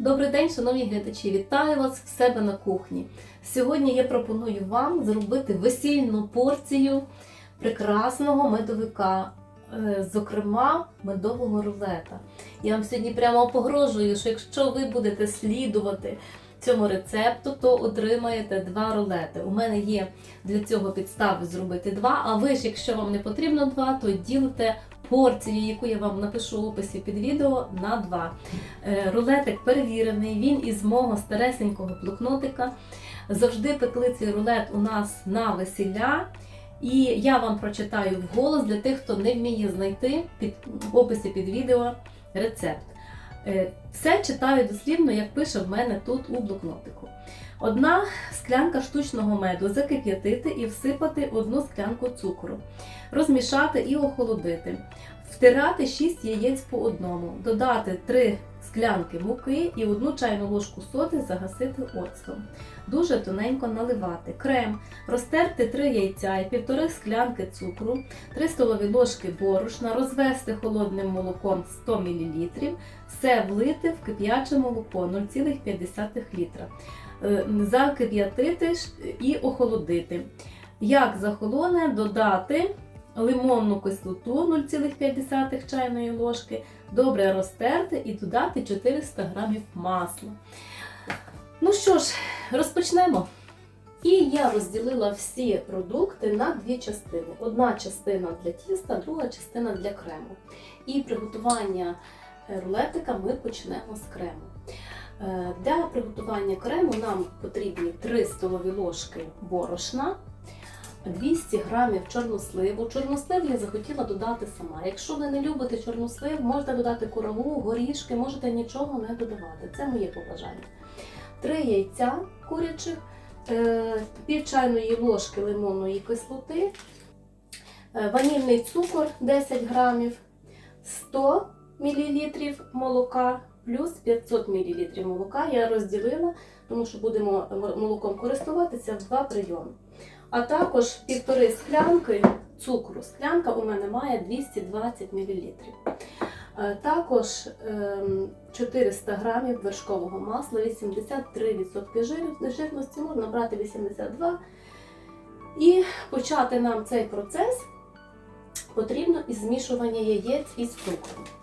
Добрий день, шановні глядачі! Вітаю вас в себе на кухні. Сьогодні я пропоную вам зробити весільну порцію прекрасного медовика, е, зокрема медового рулета. Я вам сьогодні прямо погрожую, що якщо ви будете слідувати цьому рецепту, то отримаєте два рулети. У мене є для цього підстави зробити два. А ви ж, якщо вам не потрібно два, то ділите порцію, яку я вам напишу в описі під відео, на два. Е, Рулетик перевірений, він із мого старесенького блокнотика. Завжди пекли цей рулет у нас на весілля. І я вам прочитаю вголос для тих, хто не вміє знайти під, в описі під відео рецепт. Е, Все читаю дослівно, як пише в мене тут у блокнотику. Одна склянка штучного меду закип'ятити і всипати одну склянку цукру, розмішати і охолодити. Втирати 6 яєць по одному, додати 3 склянки муки і 1 чайну ложку соди загасити оцтом. Дуже тоненько наливати. Крем, розтерти 3 яйця і 1,5 склянки цукру, 3 столові ложки борошна, розвести холодним молоком 100 мл, все влити в кип'яче молоко 0,5 літра. Е, Закип'ятити і охолодити. Як захолоне, додати лимонну кислоту 0,5 чайної ложки, добре розтерти і додати 400 г масла. Ну що ж, розпочнемо. І я розділила всі продукти на дві частини. Одна частина для тіста, друга частина для крему. І приготування рулетика ми почнемо з крему. Е, Для приготування крему нам потрібні 3 столові ложки борошна, 200 грамів чорносливу. Чорнослив я захотіла додати сама. Якщо ви не любите чорнослив, можете додати кураву, горішки, можете нічого не додавати. Це моє побажання. 3 яйця курячих, е, пів чайної ложки лимонної кислоти, е, ванільний цукор 10 грамів, 100 мл молока плюс 500 мл молока. Я розділила, тому що будемо молоком користуватися в два прийоми. А також півтори склянки цукру. Склянка у мене має 220 мл. Е, Також ем, 400 грамів вершкового масла, 83% жирності, можна брати 82%. І почати нам цей процес потрібно із змішування яєць із цукром.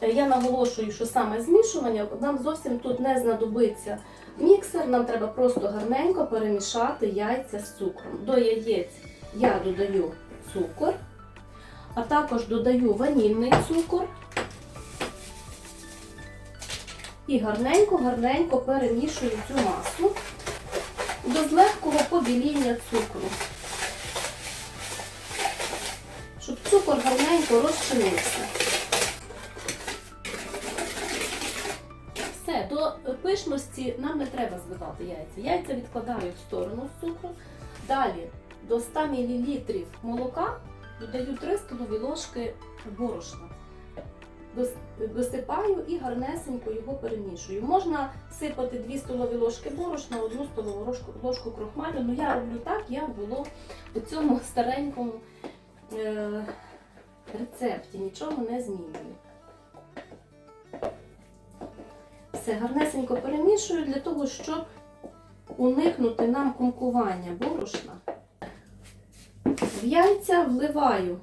Е, Я наголошую, що саме змішування нам зовсім тут не знадобиться міксер, нам треба просто гарненько перемішати яйця з цукром. До яєць я додаю цукор, а також додаю ванільний цукор. І гарненько-гарненько перемішую цю масу до злегкого побіління цукру, щоб цукор гарненько розчинився. Пишності нам не треба збивати яйця. Яйця відкладаю в сторону з цукру. Далі до 100 мл молока додаю 3 столові ложки борошна. Досипаю і гарнесенько його перемішую. Можна сипати 2 столові ложки борошна, 1 столову ложку, крохмалю. Ну я роблю так, як було у цьому старенькому е, рецепті. Нічого не змінюю. Все гарнесенько перемішую для того, щоб уникнути нам кумкування борошна. В яйця вливаю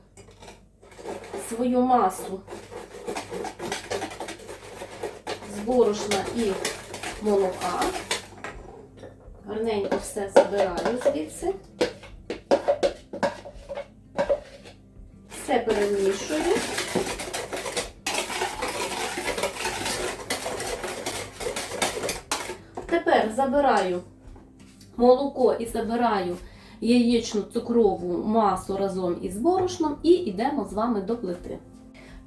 свою масу з борошна і молока. Гарненько все забираю звідси. Все перемішую. Тепер забираю молоко і забираю яєчну цукрову масу разом із борошном і йдемо з вами до плити.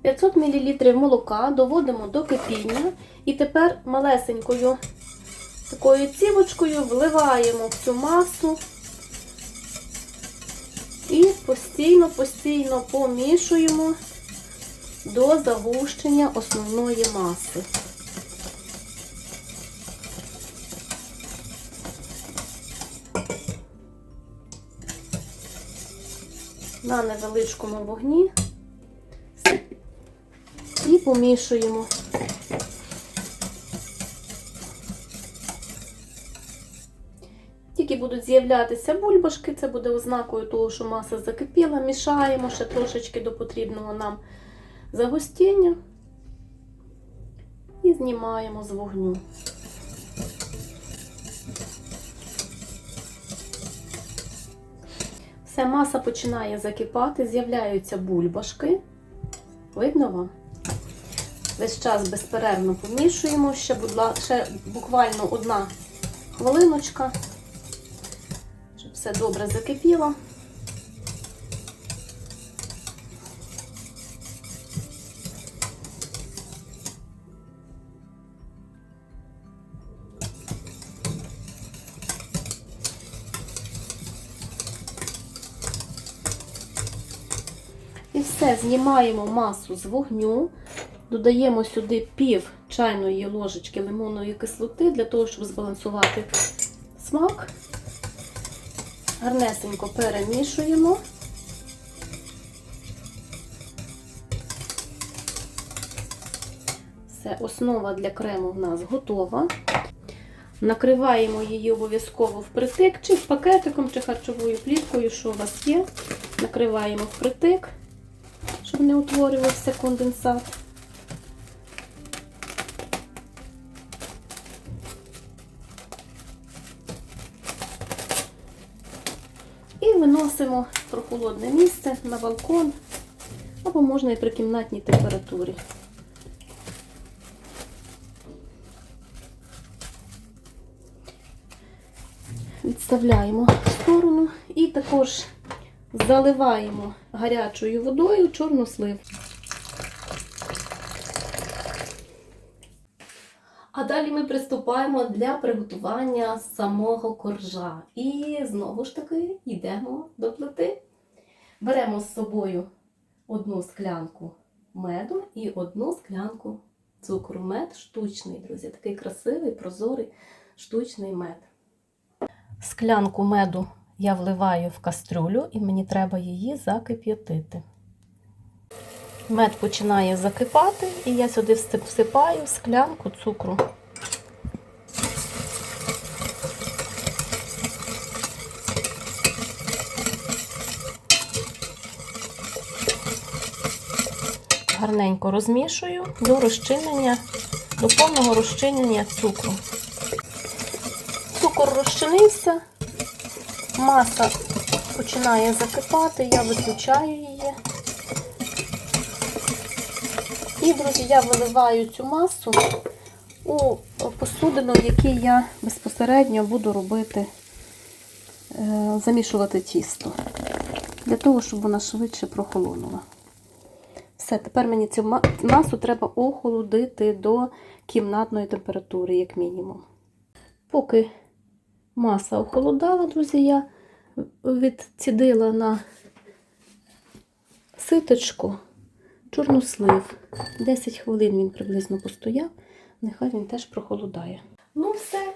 500 мл молока доводимо до кипіння і тепер малесенькою такою цівочкою вливаємо в цю масу і постійно-постійно помішуємо до загущення основної маси. на невеличкому вогні і помішуємо. Тільки будуть з'являтися бульбашки, це буде ознакою того, що маса закипіла, мішаємо ще трошечки до потрібного нам загустіння і знімаємо з вогню. Все, маса починає закипати, з'являються бульбашки. Видно вам? Весь час безперервно помішуємо, ще, будь ласка, ще буквально одна хвилиночка, щоб все добре закипіло. І все, знімаємо масу з вогню, додаємо сюди пів чайної ложечки лимонної кислоти для того, щоб збалансувати смак. Гарнесенько перемішуємо. Все, основа для крему в нас готова. Накриваємо її обов'язково впритик, чи пакетиком, чи харчовою плівкою, що у вас є. Накриваємо впритик, щоб не утворювався конденсат. І виносимо в прохолодне місце на балкон, або можна і при кімнатній температурі. Відставляємо в сторону і також заливаємо гарячою водою чорнослив. А далі ми приступаємо для приготування самого коржа. І знову ж таки йдемо до плити. Беремо з собою одну склянку меду і одну склянку цукру. Мед штучний, друзі. Такий красивий, прозорий штучний мед. Склянку меду я вливаю в кастрюлю і мені треба її закип'ятити. Мед починає закипати, і я сюди всипаю склянку цукру. Гарненько розмішую до розчинення, до повного розчинення цукру. Цукор розчинився, маса починає закипати, я виключаю її. І, друзі, я виливаю цю масу у посудину, в якій я безпосередньо буду робити, е, замішувати тісто. Для того, щоб вона швидше прохолонула. Все, тепер мені цю масу треба охолодити до кімнатної температури, як мінімум. Поки маса охолодала, друзі, я відцідила на ситочку чорнослив. 10 хвилин він приблизно постояв, нехай він теж прохолодає. Ну, все,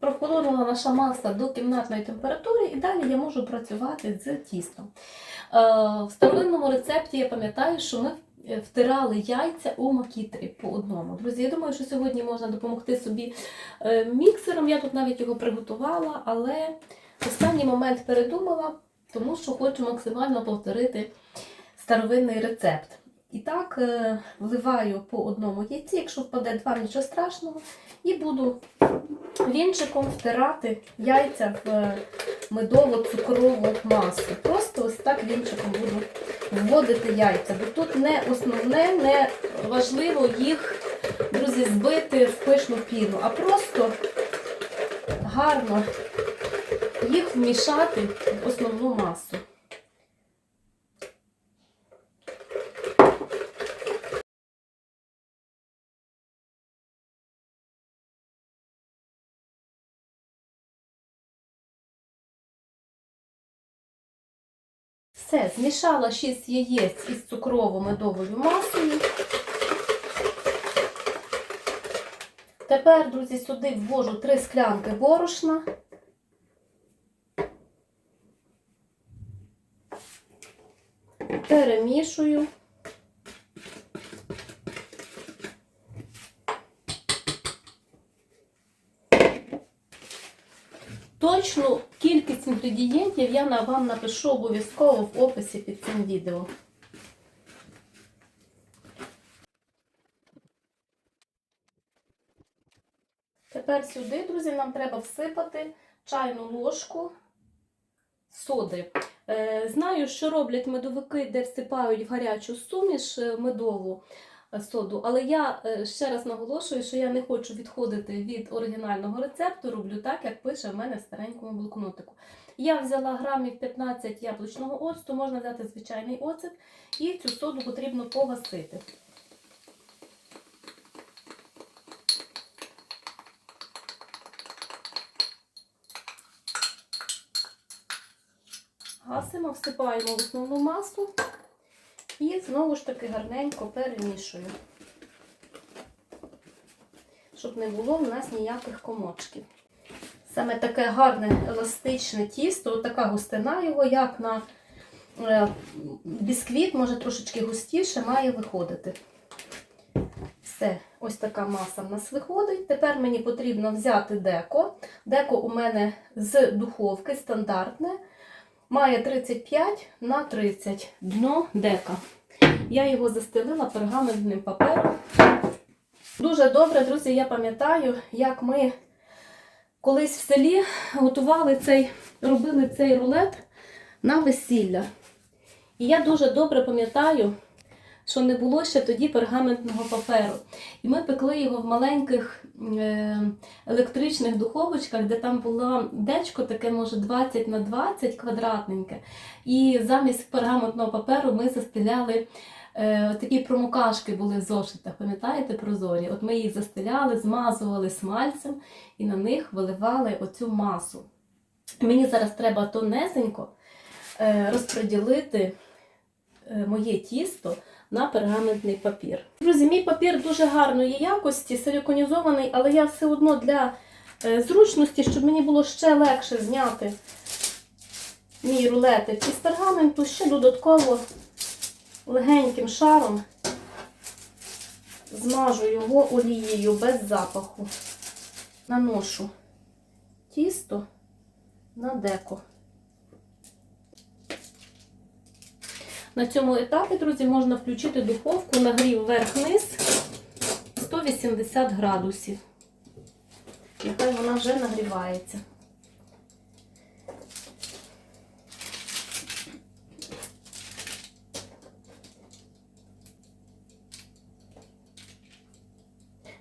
прохолонула наша маса до кімнатної температури, і далі я можу працювати з тістом. Е, в старовинному рецепті я пам'ятаю, що ми втирали яйця у макітрі по одному. Друзі, я думаю, що сьогодні можна допомогти собі е, міксером. Я тут навіть його приготувала, але останній момент передумала, тому що хочу максимально повторити старовинний рецепт. І так, е, вливаю по одному яйці, якщо впаде два, нічого страшного, і буду вінчиком втирати яйця в медово-цукрову масу. Просто ось так вінчиком буду вводити яйця. Бо тут не основне, не важливо їх, друзі, збити в пишну піну, а просто гарно їх вмішати в основну масу. Все, змішала 6 яєць із цукрово-медовою масою. Тепер, друзі, сюди ввожу 3 склянки борошна. Перемішую. Точну кількість інгредієнтів я вам напишу обов'язково в описі під цим відео. Тепер сюди, друзі, нам треба всипати чайну ложку соди. Е, Знаю, що роблять медовики, де всипають в гарячу суміш е, медову соду, але я е, ще раз наголошую, що я не хочу відходити від оригінального рецепту, роблю так, як пише в мене в старенькому блокнотику. Я взяла грамів 15 яблучного оцту, можна взяти звичайний оцет, і цю соду потрібно погасити. Гасимо, всипаємо в основну масу і знову ж таки гарненько перемішую, щоб не було в нас ніяких комочків. Саме таке гарне еластичне тісто, така густина його, як на е, бісквіт, може трошечки густіше, має виходити. Все, ось така маса в нас виходить. Тепер мені потрібно взяти деко. Деко у мене з духовки стандартне. Має 35 на 30 дно дека. Я його застелила пергаментним папером. Дуже добре, друзі, я пам'ятаю, як ми колись в селі готували цей, робили цей рулет на весілля. І я дуже добре пам'ятаю, що не було ще тоді пергаментного паперу. І ми пекли його в маленьких е, електричних духовочках, де там було дечко таке, може, 20 на 20 квадратненьке. І замість пергаментного паперу ми застеляли е, такі промокашки були в зошитах, пам'ятаєте, прозорі? От ми їх застеляли, змазували смальцем і на них виливали оцю масу. Мені зараз треба тонесенько е, розподілити моє тісто на пергаментний папір. Друзі, мій папір дуже гарної якості, силіконізований, але я все одно для е, зручності, щоб мені було ще легше зняти мій рулетик із пергаменту, ще додатково легеньким шаром змажу його олією без запаху. Наношу тісто на деко. На цьому етапі, друзі, можна включити духовку нагрів вверх-вниз 180 градусів. І хай вона вже нагрівається.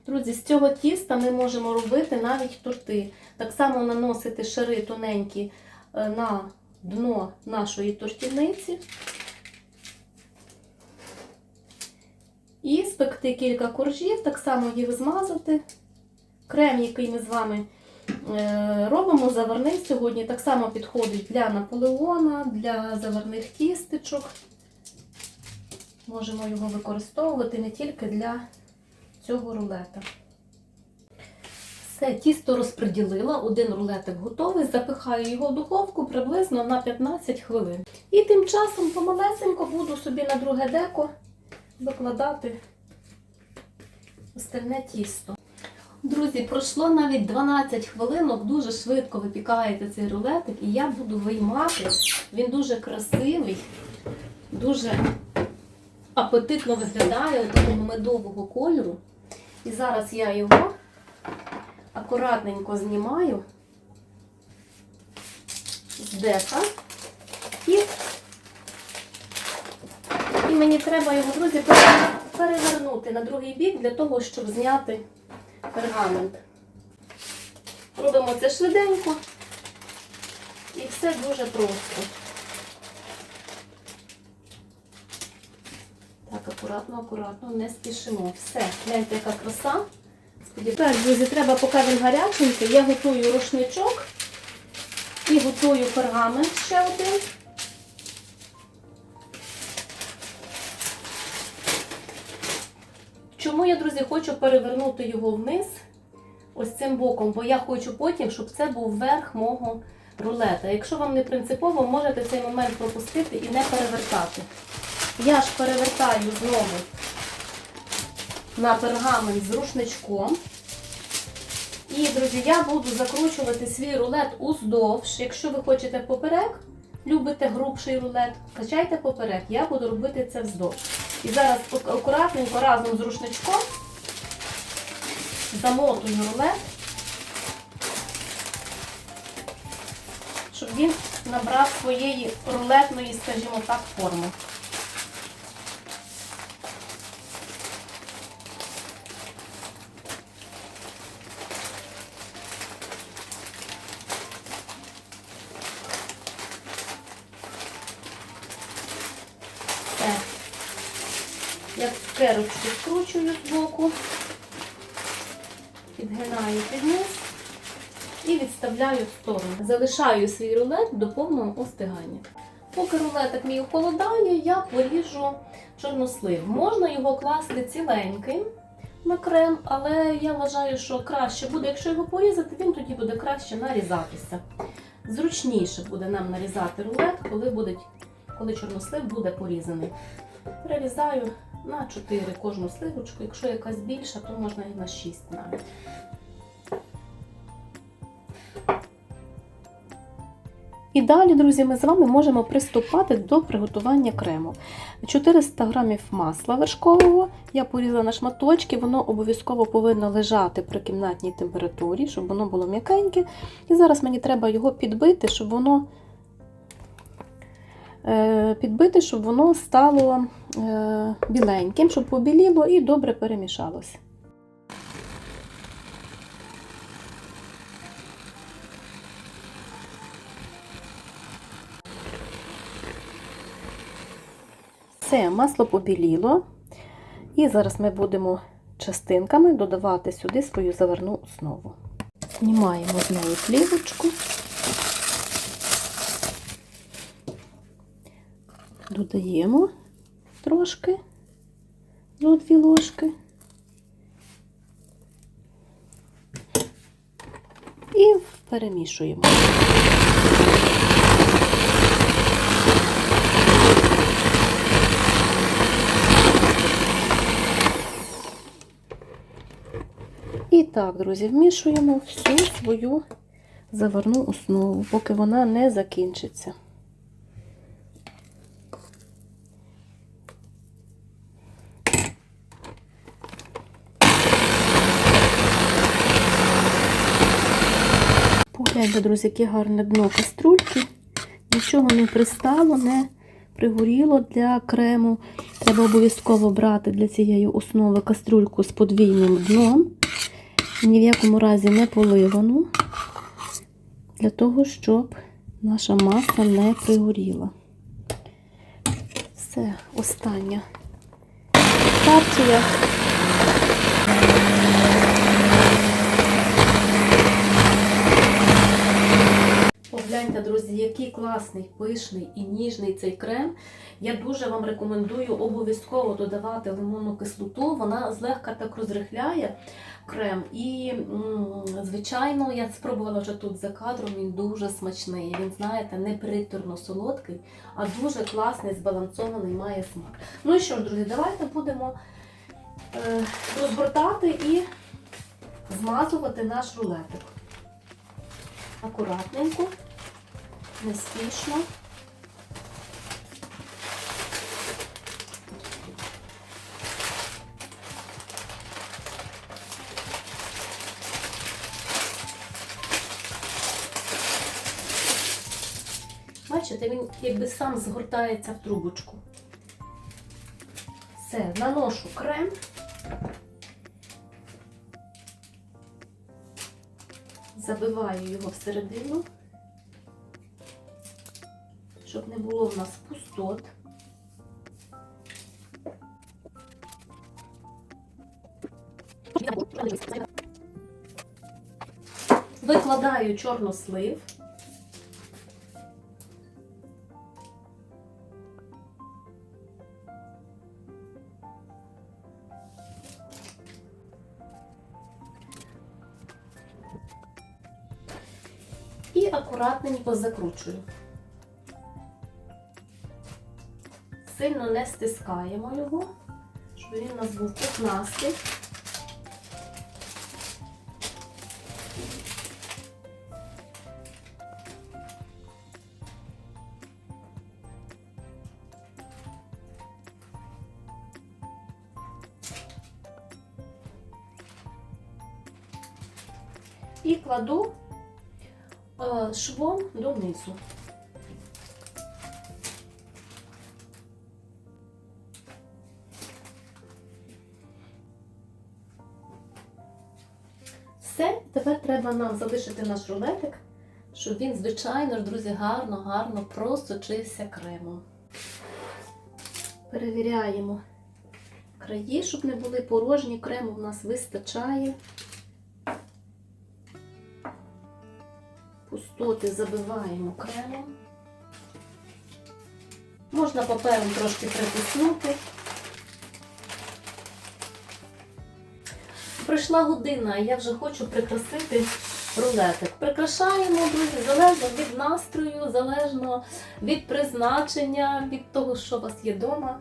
Друзі, з цього тіста ми можемо робити навіть торти. Так само наносити шари тоненькі е, на дно нашої тортівниці. І спекти кілька коржів, так само їх змазати. Крем, який ми з вами е, робимо, заварний сьогодні, так само підходить для наполеона, для заварних тістечок. Можемо його використовувати не тільки для цього рулета. Все, тісто розподілила, один рулетик готовий, запихаю його в духовку приблизно на 15 хвилин. І тим часом помалесенько буду собі на друге деко викладати остальне тісто. Друзі, пройшло навіть 12 хвилинок, дуже швидко випікаєте цей рулетик, і я буду виймати. Він дуже красивий, дуже апетитно виглядає у медового кольору. І зараз я його акуратненько знімаю з дека і і мені треба його, друзі, пере- перевернути на другий бік для того, щоб зняти пергамент. Робимо це швиденько і все дуже просто. Так, акуратно, акуратно, не спішимо. Все, гляньте, яка краса. Так, друзі, треба, поки він гаряченький, я готую рушничок і готую пергамент ще один. Перевернути його вниз ось цим боком, бо я хочу потім, щоб це був верх мого рулета. Якщо вам не принципово, можете цей момент пропустити і не перевертати. Я ж перевертаю знову на пергамент з рушничком. І, друзі, я буду закручувати свій рулет уздовж. Якщо ви хочете поперек, любите грубший рулет, качайте поперек. Я буду робити це вздовж. І зараз акуратненько разом з рушничком замотую рулет, щоб він набрав своєї рулетної, скажімо так, форми. Як керочку скручую з боку, підгинаю під і відставляю в сторону. Залишаю свій рулет до повного остигання. Поки рулетик мій охолодає, я поріжу чорнослив. Можна його класти ціленьким на крем, але я вважаю, що краще буде, якщо його порізати, він тоді буде краще нарізатися. Зручніше буде нам нарізати рулет, коли, буде, коли чорнослив буде порізаний. Перерізаю на 4 кожну сливочку. Якщо якась більша, то можна і на 6 навіть. І далі, друзі, ми з вами можемо приступати до приготування крему. 400 г масла вершкового я порізала на шматочки, воно обов'язково повинно лежати при кімнатній температурі, щоб воно було м'якеньке. І зараз мені треба його підбити, щоб воно е, підбити, щоб воно стало е, біленьким, щоб побіліло і добре перемішалося. Все, масло побіліло. І зараз ми будемо частинками додавати сюди свою заварну основу. Знімаємо з неї плівочку. Додаємо трошки зо дві ложки. І перемішуємо. Так, друзі, вмішуємо всю свою заварну основу, поки вона не закінчиться. Погляньте, друзі, яке гарне дно каструльки. Нічого не пристало, не пригоріло для крему. Треба обов'язково брати для цієї основи каструльку з подвійним дном. Ні в якому разі не поливану, для того, щоб наша маса не пригоріла. Все, остання партія. Погляньте, друзі, який класний, пишний і ніжний цей крем. Я дуже вам рекомендую обов'язково додавати лимонну кислоту. Вона злегка так розрихляє крем. І, звичайно, я спробувала вже тут за кадром, він дуже смачний. Він, знаєте, не приторно солодкий, а дуже класний, збалансований, має смак. Ну і що ж, друзі, давайте будемо е, розгортати і змазувати наш рулетик. Акуратненько, неспішно. Бачите, він якби сам згортається в трубочку. Все, наношу крем. Забиваю його всередину, не було в нас пустот. Викладаю чорнослив. І акуратненько закручую. сильно не стискаємо його, щоб він у нас був пухнастий. І кладу е, швом донизу. Треба нам залишити наш рулетик, щоб він, звичайно ж, друзі, гарно, гарно просочився кремом. Перевіряємо краї, щоб не були порожні, крему в нас вистачає. Пустоти забиваємо кремом. Можна папером трошки притиснути. Пройшла година, а я вже хочу прикрасити рулетик. Прикрашаємо, друзі, залежно від настрою, залежно від призначення, від того, що у вас є вдома.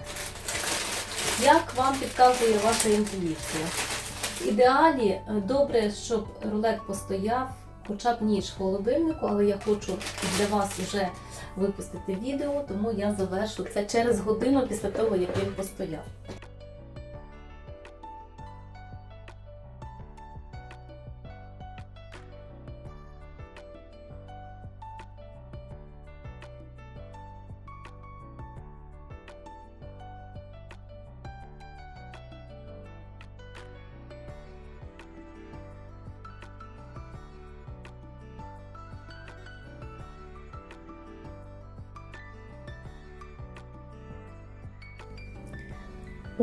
Як вам підказує ваша інтуїція? В ідеалі е, добре, щоб рулет постояв хоча б ніч в холодильнику, але я хочу для вас вже випустити відео, тому я завершу це через годину після того, як він постояв.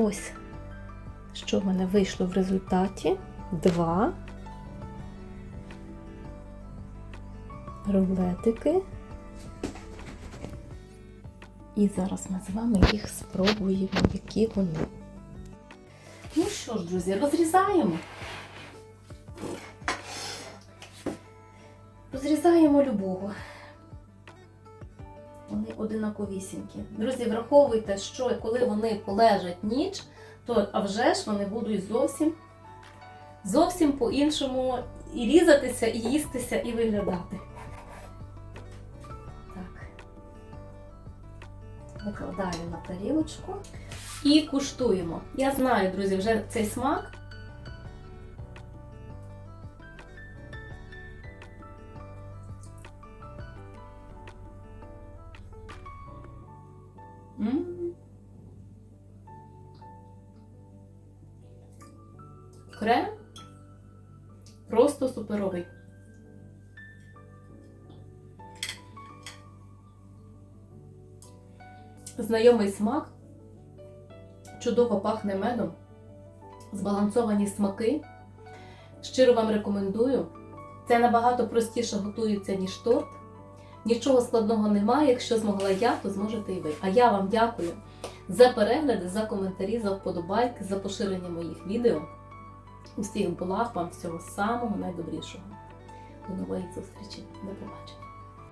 Ось, що в мене вийшло в результаті. Два рулетики. І зараз ми з вами їх спробуємо, які вони. Ну що ж, друзі, розрізаємо. Розрізаємо любого. Одинаковісінькі. Друзі, враховуйте, що коли вони полежать ніч, то а вже ж вони будуть зовсім, зовсім по-іншому і різатися, і їстися, і виглядати. Так. Викладаю на тарілочку і куштуємо. Я знаю, друзі, вже цей смак. Крем просто суперовий. Знайомий смак, чудово пахне медом, збалансовані смаки. Щиро вам рекомендую. Це набагато простіше готується, ніж торт. Нічого складного немає. Якщо змогла я, то зможете і ви. А я вам дякую за перегляди, за коментарі, за вподобайки, за поширення моїх відео. Усіх благ вам всього самого найдобрішого. До нової зустрічі. До побачення.